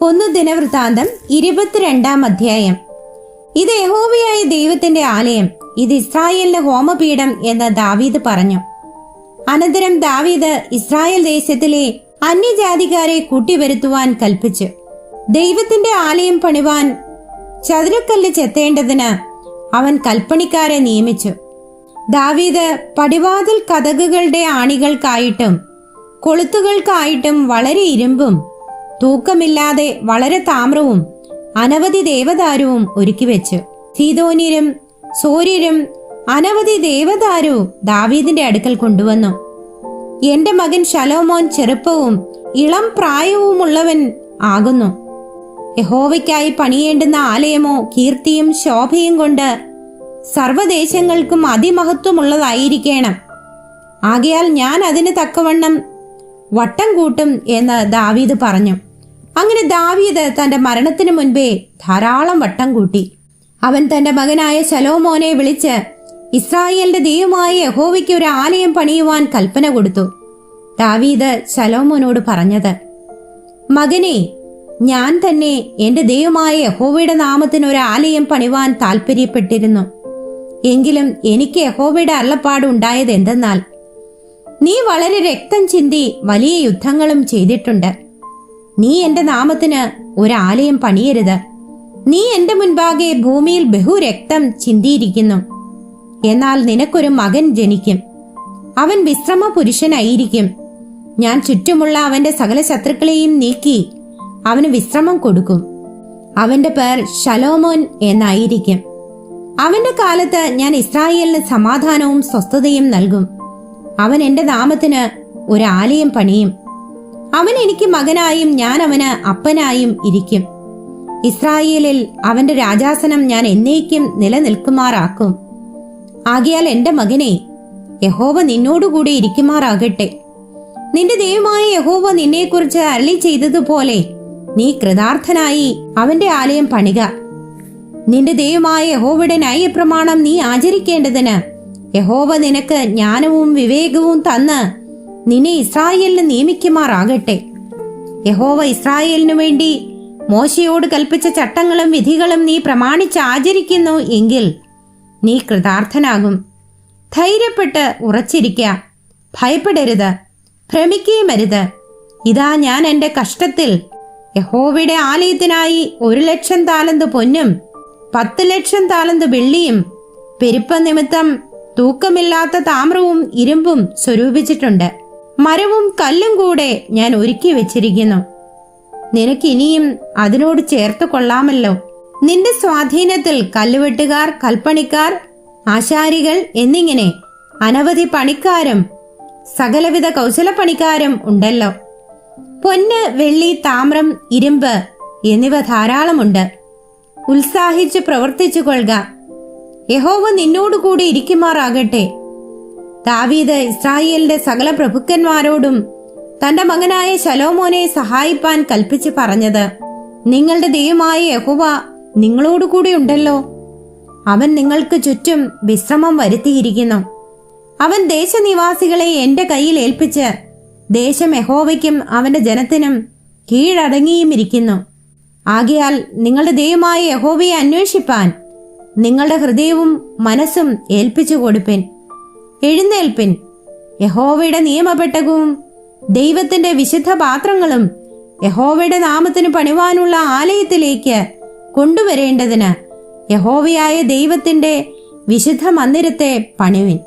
ഒന്ന് ദിനവൃത്താന്തം ഇരുപത്തിരണ്ടാം അധ്യായം. ഇത് യഹോവയായ ദൈവത്തിന്റെ ആലയം ഇത് ഇസ്രായേലിന്റെ ഹോമപീഠം എന്ന് ദാവീദ് പറഞ്ഞു. അനന്തരം ദാവീദ് ഇസ്രായേൽ ദേശത്തിലെ അന്യജാതിക്കാരെ കൂട്ടിവരുത്തുവാൻ കൽപ്പിച്ചു. ദൈവത്തിന്റെ ആലയം പണിവാൻ ചതുരക്കല്ല് ചെത്തേണ്ടതിന് അവൻ കൽപ്പണിക്കാരെ നിയമിച്ചു. ദാവീദ് പടിവാതിൽ കഥകുകളുടെ ആണികൾക്കായിട്ടും കൊളുത്തുകൾക്കായിട്ടും വളരെ ഇരുമ്പും തൂക്കമില്ലാതെ വളരെ താമ്രവും അനവധി ദേവദാരുവും ഒരുക്കിവെച്ചു സീതോന്യരും സൂര്യരും അനവധി ദേവദാരുവും ദാവീദിന്റെ അടുക്കൽ കൊണ്ടുവന്നു. എന്റെ മകൻ ശലോമോൻ ചെറുപ്പവും ഇളം പ്രായവുമുള്ളവൻ ആകുന്നു. യഹോവയ്ക്കായി പണിയേണ്ടുന്ന ആലയമോ കീർത്തിയും ശോഭയും കൊണ്ട് സർവദേശങ്ങൾക്കും അതിമഹത്വമുള്ളതായിരിക്കണം. ആകയാൽ ഞാൻ അതിന് തക്കവണ്ണം വട്ടം കൂട്ടും എന്ന് ദാവീദ് പറഞ്ഞു. അങ്ങനെ ദാവീദ് തന്റെ മരണത്തിന് മുൻപേ ധാരാളം വട്ടം കൂട്ടി. അവൻ തന്റെ മകനായ ശലോമോനെ വിളിച്ച് ഇസ്രായേലിന്റെ ദൈവമായ യഹോവയ്ക്ക് ഒരു ആലയം പണിയുവാൻ കൽപ്പന കൊടുത്തു. ദാവീദ് ശലോമോനോട് പറഞ്ഞത് മകനെ ഞാൻ തന്നെ എന്റെ ദൈവമായ യഹോവയുടെ നാമത്തിന് ഒരു ആലയം പണിവാൻ താല്പര്യപ്പെട്ടിരുന്നു എങ്കിലും എനിക്ക് യഹോവയുടെ അള്ളപ്പാട് ഉണ്ടായത് എന്തെന്നാൽ നീ വളരെ രക്തം ചിന്തി വലിയ യുദ്ധങ്ങളും ചെയ്തിട്ടുണ്ട്. നീ എന്റെ നാമത്തിന് ഒരു ആലയം പണിയരുത്. നീ എന്റെ മുൻപാകെ ഭൂമിയിൽ ബഹുരക്തം ചിന്തിയിരിക്കുന്നു. എന്നാൽ നിനക്കൊരു മകൻ ജനിക്കും. അവൻ വിശ്രമ പുരുഷനായിരിക്കും ഞാൻ ചുറ്റുമുള്ള അവന്റെ സകല ശത്രുക്കളെയും നീക്കി അവന് വിശ്രമം കൊടുക്കും. അവന്റെ പേർ ഷലോമോൻ എന്നായിരിക്കും. അവന്റെ കാലത്ത് ഞാൻ ഇസ്രായേലിന് സമാധാനവും സ്വസ്ഥതയും നൽകും. അവൻ എന്റെ നാമത്തിന് ഒരു ആലയം പണിയും. അവൻ എനിക്ക് മകനായും ഞാൻ അവന് അപ്പനായും ഇരിക്കും. ഇസ്രായേലിൽ അവന്റെ രാജാസനം ഞാൻ എന്നേക്കും നിലനിൽക്കുമാറാക്കും. ആകിയാൽ എന്റെ മകനെ യഹോവ നിന്നോടുകൂടി ഇരിക്കുമാറാകട്ടെ. നിന്റെ ദൈവമായ യഹോവ നിന്നെക്കുറിച്ച് അരളി ചെയ്തതുപോലെ നീ കൃതാർത്ഥനായി അവന്റെ ആലയം പണിക. നിന്റെ ദൈവമായ യഹോവയുടെ ന്യായപ്രമാണം നീ ആചരിക്കേണ്ടതിന് യഹോവ നിനക്ക് ജ്ഞാനവും വിവേകവും തന്ന് നിന്നെ ഇസ്രായേലിന് നിയമിക്കുമാറാകട്ടെ. യഹോവ ഇസ്രായേലിനു വേണ്ടി മോശയോട് കൽപ്പിച്ച ചട്ടങ്ങളും വിധികളും നീ പ്രമാണിച്ച് ആചരിക്കുന്നു എങ്കിൽ നീ കൃതാർത്ഥനാകും. ധൈര്യപ്പെട്ട് ഉറച്ചിരിക്ക. ഭയപ്പെടരുത്. ഭ്രമിക്കുകയും അരുത് ഇതാ ഞാൻ എന്റെ കഷ്ടത്തിൽ യഹോവയുടെ ആലയത്തിനായി ഒരു ലക്ഷം താലന്ത് പൊന്നും പത്ത് ലക്ഷം താലന്ത് വെള്ളിയും പെരുപ്പ നിമിത്തം തൂക്കമില്ലാത്ത താമ്രവും ഇരുമ്പും സ്വരൂപിച്ചിട്ടുണ്ട്. മരവും കല്ലും കൂടെ ഞാൻ ഒരുക്കി വെച്ചിരിക്കുന്നു. നിനക്ക് ഇനിയും അതിനോട് ചേർത്ത് കൊള്ളാമല്ലോ. നിന്റെ സ്വാധീനത്തിൽ കല്ലുവെട്ടുകാർ കൽപ്പണിക്കാർ ആശാരികൾ എന്നിങ്ങനെ അനവധി പണിക്കാരും സകലവിധ കൗശലപ്പണിക്കാരും ഉണ്ടല്ലോ. പൊന്ന് വെള്ളി താമ്രം ഇരുമ്പ് എന്നിവ ധാരാളമുണ്ട്. ഉത്സാഹിച്ച് പ്രവർത്തിച്ചു കൊള്ളുക യഹോവ നിന്നോടുകൂടി ഇരിക്കുമാറാകട്ടെ. ദാവീദ് ഇസ്രായേലിന്റെ സകല പ്രഭുക്കന്മാരോടും തന്റെ മകനായ ശലോമോനെ സഹായിപ്പാൻ കൽപ്പിച്ച് പറഞ്ഞത് നിങ്ങളുടെ ദൈവമായ യഹോവ നിങ്ങളോടുകൂടി ഉണ്ടല്ലോ. അവൻ നിങ്ങൾക്ക് ചുറ്റും വിശ്രമം വരുത്തിയിരിക്കുന്നു. അവൻ ദേശനിവാസികളെ എന്റെ കയ്യിൽ ഏൽപ്പിച്ച് ദേശം യഹോവയ്ക്കും അവന്റെ ജനത്തിനും കീഴടങ്ങിയും ഇരിക്കുന്നു ആകയാൽ നിങ്ങളുടെ ദൈവമായ യഹോവയെ അന്വേഷിപ്പാൻ നിങ്ങളുടെ ഹൃദയവും മനസ്സും ഏൽപ്പിച്ചു കൊടുപ്പിൻ. എഴുന്നേൽപ്പിൻ. യഹോവയുടെ നിയമപ്പെട്ടകവും ദൈവത്തിന്റെ വിശുദ്ധ പാത്രങ്ങളും യഹോവയുടെ നാമത്തിന് പണിവാനുള്ള ആലയത്തിലേക്ക് കൊണ്ടുവരേണ്ടതിന് യഹോവയായ ദൈവത്തിന്റെ വിശുദ്ധ മന്ദിരത്തെ പണിവിൻ.